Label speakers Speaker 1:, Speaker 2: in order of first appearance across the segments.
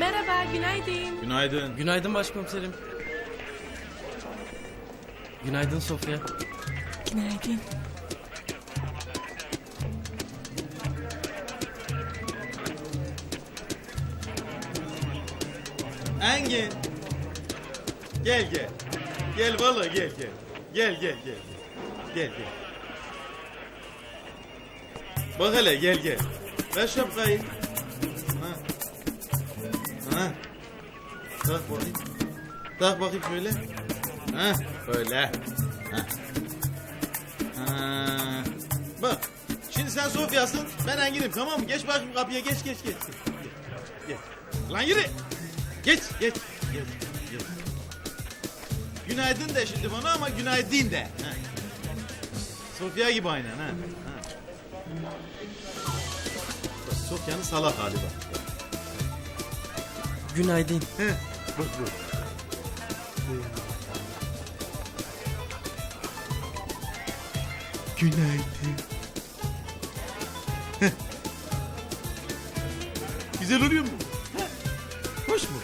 Speaker 1: Merhaba, günaydın.
Speaker 2: Günaydın.
Speaker 3: Günaydın başkomiserim. Günaydın Sofya.
Speaker 1: Günaydın.
Speaker 2: Engin. Gel gel. Gel valla gel gel. Gel gel gel. Gel gel. Bak hele gel gel. Ver şapkayı. Ha. Tak bakayım. Tak bakayım şöyle. Ha. Böyle. Ha. Ha. Bak. Şimdi sen Sofya'sın. Ben Engin'im tamam mı? Geç bakayım kapıya geç geç geç. Gel. Lan yürü. Geç, geç, geç, geç. Günaydın de şimdi bana ama günaydın de. Sofya gibi aynen ha. ha. Sofya'nın salak hali bak.
Speaker 3: Günaydın.
Speaker 2: Heh, bak bu. Günaydın. Heh. Güzel oluyor mu? Heh. Hoş mu?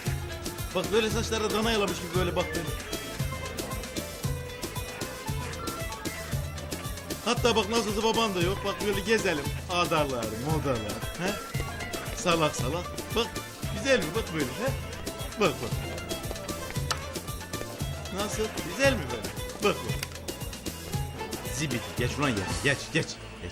Speaker 2: Bak böyle saçlarda dana yalamış gibi böyle bak böyle. Hatta bak nasılsa baban da yok. Bak böyle gezelim. Adarlar, modalar. He? Salak salak. Bak güzel mi? Bak böyle. He? Bak bak. Nasıl? Güzel mi böyle? Bak bak. Zibit. Geç ulan geç. Geç geç. Geç.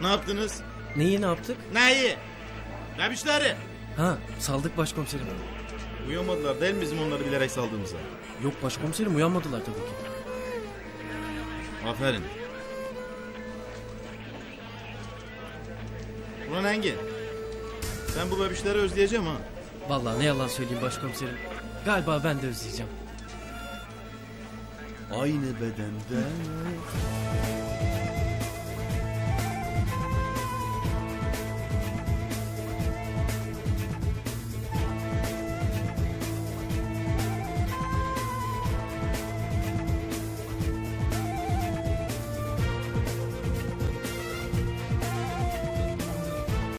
Speaker 2: Ne yaptınız?
Speaker 3: Neyi ne yaptık?
Speaker 2: Neyi? Ne müşteri?
Speaker 3: Ha saldık başkomiserim.
Speaker 2: Uyamadılar değil mi bizim onları bilerek saldığımıza?
Speaker 3: Yok başkomiserim uyanmadılar tabii ki.
Speaker 2: Aferin. Ulan Engin. Sen bu bebişleri özleyeceğim ha.
Speaker 3: Vallahi ne yalan söyleyeyim başkomiserim. Galiba ben de özleyeceğim.
Speaker 2: Aynı bedende